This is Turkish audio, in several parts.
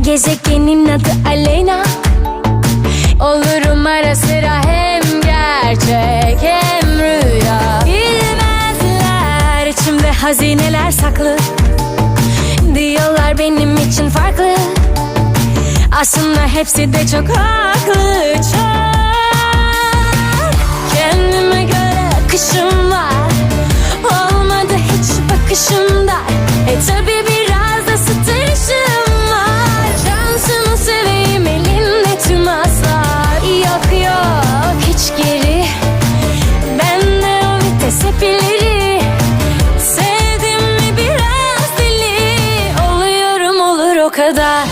Gezegenin adı Aleyna. Olurum ara sıra hem gerçek hem rüya. Bilmezler içimde hazineler saklı. Diyorlar benim için farklı. Aslında hepsi de çok haklı çok. Kendime göre akışım var olur o kadar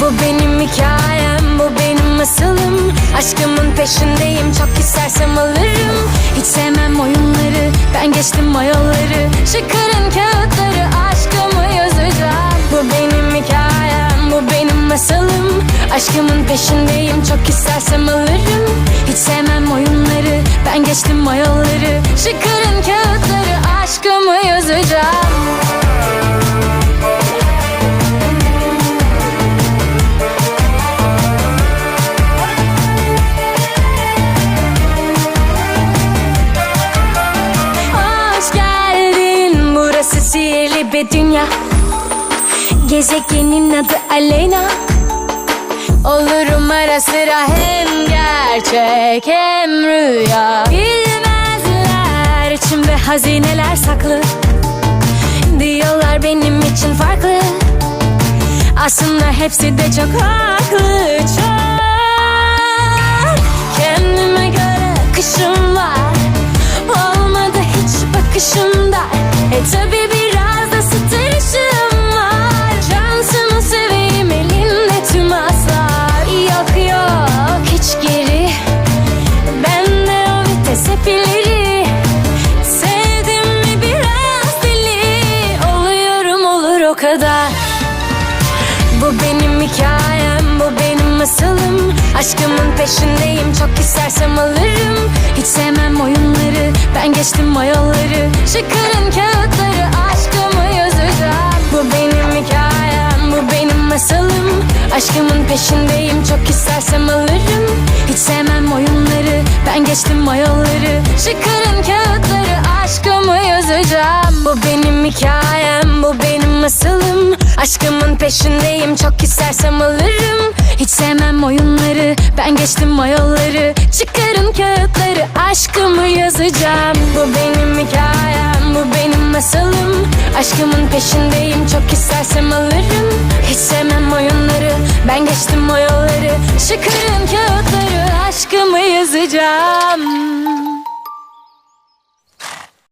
bu benim hikayem, bu benim masalım Aşkımın peşindeyim, çok istersem alırım. Hiç sevmem oyunları, ben geçtim o yolları Çıkarın kağıtları, aşkımı yazacağım Bu benim hikayem, bu benim masalım Aşkımın peşindeyim, çok istersem alırım. Hiç sevmem oyunları, ben geçtim o yolları bir dünya. Gezegenin adı Aleyna. Olurum ara sıra hem gerçek hem rüya. Bilmezler içimde hazineler saklı. Diyorlar benim için farklı. Aslında hepsi de çok haklı çok. Kendime göre akışım var. Olmadı hiç bakışımda. E tabi kadar bu benim hikayem, bu benim masalım Aşkımın peşindeyim, çok istersem alırım. Hiç sevmem oyunları, ben geçtim o yolları Çıkarın kağıtları, aşkımı yazacağım Bu benim hikayem, bu benim masalım Aşkımın peşindeyim, çok istersem alırım. Hiç sevmem oyunları, ben geçtim o yolları Çıkarın kağıtları, aşkımı yazacağım Bu benim hikayem, Aşkımın peşindeyim, çok istersem alırım. Hiç sevmem oyunları, ben geçtim o yolları Çıkarın kağıtları, aşkımı yazacağım. Bu benim hikayem, bu benim masalım. Aşkımın peşindeyim, çok istersem alırım. Hiç sevmem oyunları, ben geçtim o Çıkarın kağıtları, aşkımı yazacağım